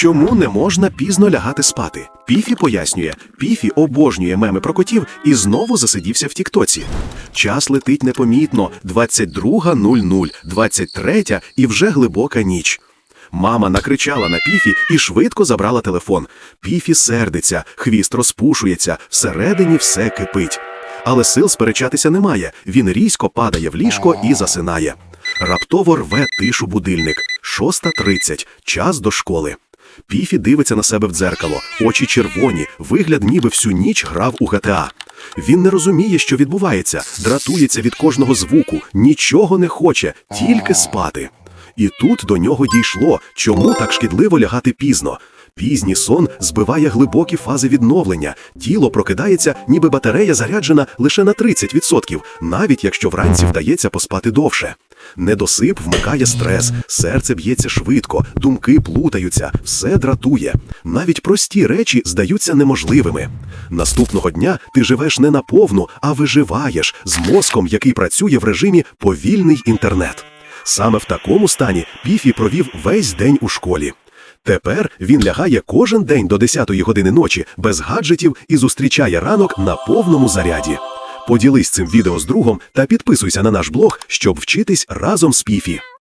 Чому не можна пізно лягати спати? Піфі пояснює, Піфі обожнює меми про котів і знову засидівся в Тіктоці. Час летить непомітно, 22.00, 23 і вже глибока ніч. Мама накричала на Піфі і швидко забрала телефон. Піфі сердиться, хвіст розпушується, всередині все кипить. Але сил сперечатися немає. Він різко падає в ліжко і засинає. Раптово рве тишу будильник. 6.30. Час до школи. Піфі дивиться на себе в дзеркало, очі червоні, вигляд ніби всю ніч грав у ГТА. Він не розуміє, що відбувається, дратується від кожного звуку, нічого не хоче, тільки спати. І тут до нього дійшло, чому так шкідливо лягати пізно. Пізній сон збиває глибокі фази відновлення, тіло прокидається, ніби батарея заряджена лише на 30%, навіть якщо вранці вдається поспати довше. Недосип вмикає стрес, серце б'ється швидко, думки плутаються, все дратує. Навіть прості речі здаються неможливими. Наступного дня ти живеш не наповну, а виживаєш з мозком, який працює в режимі повільний інтернет. Саме в такому стані Піфі провів весь день у школі. Тепер він лягає кожен день до 10-ї години ночі без гаджетів і зустрічає ранок на повному заряді. Поділись цим відео з другом та підписуйся на наш блог, щоб вчитись разом з Піфі.